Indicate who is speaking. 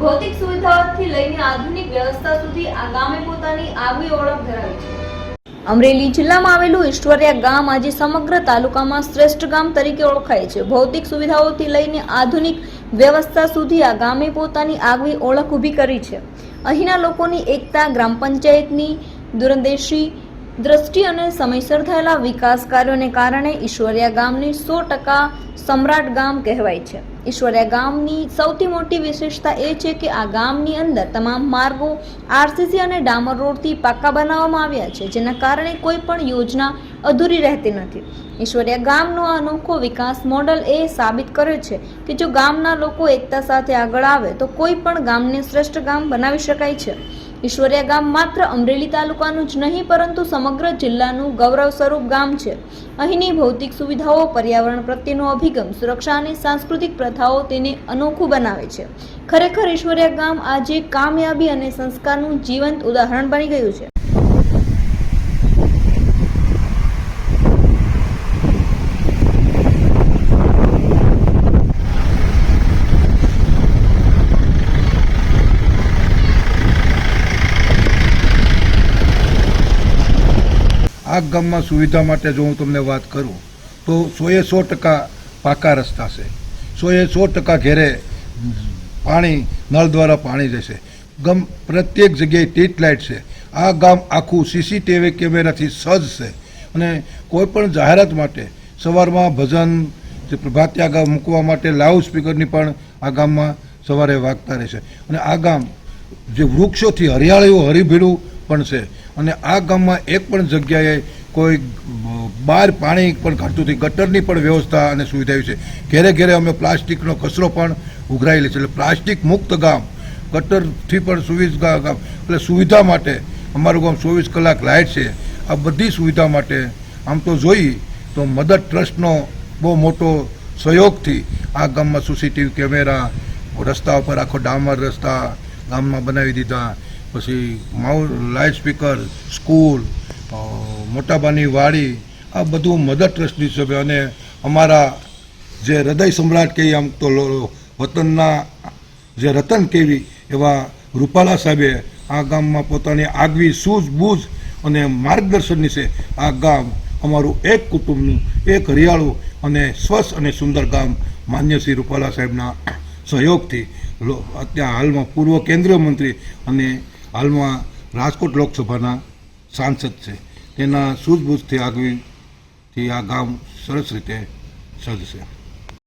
Speaker 1: ભૌતિક સુવિધાઓથી લઈને આધુનિક વ્યવસ્થા સુધી આ ગામે પોતાની આગવી ઓળખ ધરાવી છે. અમરેલી જિલ્લામાં આવેલું ઈશ્વરિયા ગામ આજે સમગ્ર તાલુકામાં શ્રેષ્ઠ ગામ તરીકે ઓળખાય છે. ભૌતિક સુવિધાઓથી લઈને આધુનિક વ્યવસ્થા સુધી આ ગામે પોતાની આગવી ઓળખ ઊભી કરી છે. અહીંના લોકોની એકતા ગ્રામ પંચાયતની દૂરંદેશી દ્રષ્ટિ અને સમયસર થયેલા વિકાસ કાર્યોને કારણે ઈશ્વરિયા ગામની સો ટકા સમ્રાટ ગામ કહેવાય છે. ઈશ્વરિયા ગામની સૌથી મોટી વિશેષતા એ છે કે આ ગામની અંદર તમામ માર્ગો આરસીસી અને ડામર રોડથી પાક્કા બનાવવામાં આવ્યા છે, જેના કારણે કોઈ પણ યોજના અધૂરી રહેતી નથી. ઈશ્વરિયા ગામનો આ અનોખો વિકાસ મોડલ એ સાબિત કરે છે કે જો ગામના લોકો એકતા સાથે આગળ આવે તો કોઈ પણ ગામને શ્રેષ્ઠ ગામ બનાવી શકાય છે. ઈશ્વરિયા ગામ માત્ર અમરેલી તાલુકાનું જ નહીં, પરંતુ સમગ્ર જિલ્લાનું ગૌરવ સ્વરૂપ ગામ છે. અહીંની ભૌતિક સુવિધાઓ, પર્યાવરણ પ્રત્યેનો અભિગમ, સુરક્ષા અને સાંસ્કૃતિક પ્રથાઓ તેને અનોખું બનાવે છે. ખરેખર ઈશ્વરિયા ગામ આજે કામયાબી અને સંસ્કારનું જીવંત ઉદાહરણ બની ગયું છે.
Speaker 2: આ ગામમાં સુવિધા માટે જો હું તમને વાત કરું, તો સોએ સો ટકા પાકા રસ્તા છે. સોએ સો ટકા ઘેરે પાણી, નળ દ્વારા પાણી જશે ગમ પ્રત્યેક જગ્યાએ સ્ટ્રીટ લાઇટ છે. આ ગામ આખું સીસીટીવી કેમેરાથી સજ્જ છે. અને કોઈ પણ જાહેરાત માટે સવારમાં ભજન પ્રભાતિયા ગામ મૂકવા માટે લાઉડ સ્પીકરની પણ આ ગામમાં સવારે વાગતા રહેશે. અને આ ગામ જે વૃક્ષોથી હરિયાળીઓ હરીભીડું પણ છે. અને આ ગામમાં એક પણ જગ્યાએ કોઈ બહાર પાણી પણ ઘટતું નથી. ગટરની પણ વ્યવસ્થા અને સુવિધા છે. ઘેરે ઘેરે અમે પ્લાસ્ટિકનો કચરો પણ ઉઘરાયેલી છે. એટલે પ્લાસ્ટિક મુક્ત ગામ, ગટરથી પણ સુવિધા ગામ. એટલે સુવિધા માટે અમારું ગામ ચોવીસ કલાક લાઇટ છે. આ બધી સુવિધા માટે આમ તો જોઈ તો મદદ ટ્રસ્ટનો બહુ મોટો સહયોગથી આ ગામમાં સીસીટીવી કેમેરા, રસ્તા ઉપર આખો ડામર રસ્તા ગામમાં બનાવી દીધા. પછી માઉ, લાઇટ સ્પીકર, સ્કૂલ મોટાબાની વાડી, આ બધું મદદ ટ્રસ્ટની છે. અને અમારા જે હૃદય સમ્રાટ કહીએ આમ તો વતનના જે રતન કેવી, એવા રૂપાલા સાહેબે આ ગામમાં પોતાની આગવી સૂઝબૂઝ અને માર્ગદર્શનની છે. આ ગામ અમારું એક કુટુંબનું, એક હરિયાળું અને સ્વચ્છ અને સુંદર ગામ માન્ય શ્રી રૂપાલા સાહેબના સહયોગથી. અત્યારે હાલમાં પૂર્વ કેન્દ્રીય મંત્રી અને હાલમાં રાજકોટ લોકસભાના સાંસદ છે. તેના સૂઝબૂઝથી આગવીથી આ ગામ સરસ રીતે સજ્જ છે.